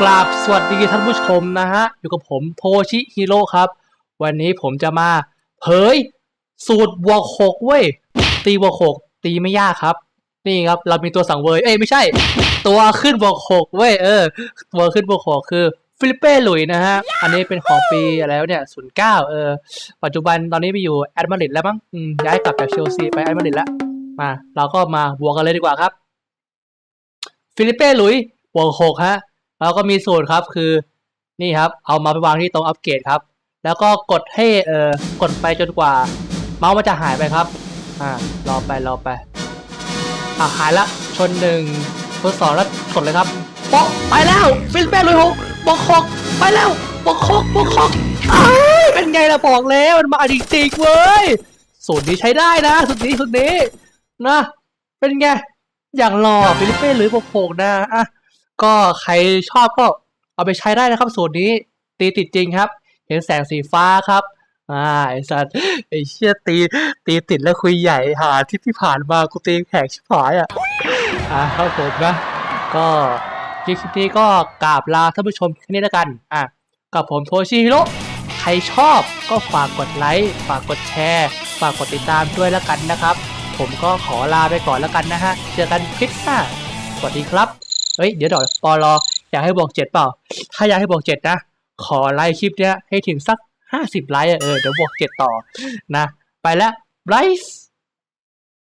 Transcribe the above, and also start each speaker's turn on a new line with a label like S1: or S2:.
S1: กราบสวัสดีท่านผู้ชมนะฮะ อยู่กับผมโทชิฮิโร่ครับ วันนี้ผมจะมาเผย สูตรบวกหกเว้ย ตีบวกหกตีไม่ยากครับ นี่ครับ เรามีตัวสังเวย เอ้ยไม่ใช่ ตัวขึ้นบวกหกเว้ยเออ ตัวขึ้นบวกหกคือฟิลิปเป้หลุยนะฮะ อันนี้เป็นของปีแล้วเนี่ยศูนย์เก้าเออ ปัจจุบันตอนนี้ไปอยู่แอดมาริดแล้วมั้งย้ายกลับจากเชลซีไปแอดมาริดแล้ว มา เราก็มาบวกกันเลยดีกว่าครับ ฟิลิปเป้หลุยบวกหกฮะ แล้วก็มีสูตรครับคือนี่ครับ เอามาไปวางที่ตรงอัปเกรดครับ แล้วก็กดให้เอ่อกดไปจนกว่า เมาส์มันจะหายไปครับอ่ารอไปรอไปอะหายละชนหนึ่งชนสองแล้วกดเลยครับโป๊ะไปแล้วฟิลิปเป้หลุยหกบวกหกไปแล้วบวกหกบวกหกอ้ายเป็นไงล่ะบอกแล้วมันมาจริงๆเว้ยสูตรนี้ใช้ได้นะสูตรนี้สูตรนี้นะเป็นไงอย่างหล่อฟิลิปเป้หรือบวกหกนะอะ ก็ใครชอบก็เอาไปใช้ได้นะครับ สูตรนี้ตีติดจริงครับ เห็นแสงสีฟ้าครับอ่าไอสัตว์ไอเชี่ยตีตีติดแล้วคุยใหญ่หาที่ที่ผ่านมากูตีแขกชิบหายอะอ่าครับผมนะ ก็คลิปนี้ก็กราบลาท่านผู้ชมแค่นี้แล้วกันอะกับผมโทชิฮิโร่ใครชอบก็ฝากกดไลค์ฝากกดแชร์ฝากกดติดตามด้วยแล้วกันนะครับ ผมก็ขอลาไปก่อนแล้วกันนะฮะเจอกันคลิปหน้าสวัสดีครับ เฮ้ย เดี๋ยวดอกปอลออยากให้บอกเจ็ดเปล่า ถ้าอยากให้บอกเจ็ดนะ ขอไลค์คลิปเนี้ยให้ถึงสักห้าสิบไลค์เออ เดี๋ยวบอกเจ็ดต่อนะ ไปแล้วไบรซ์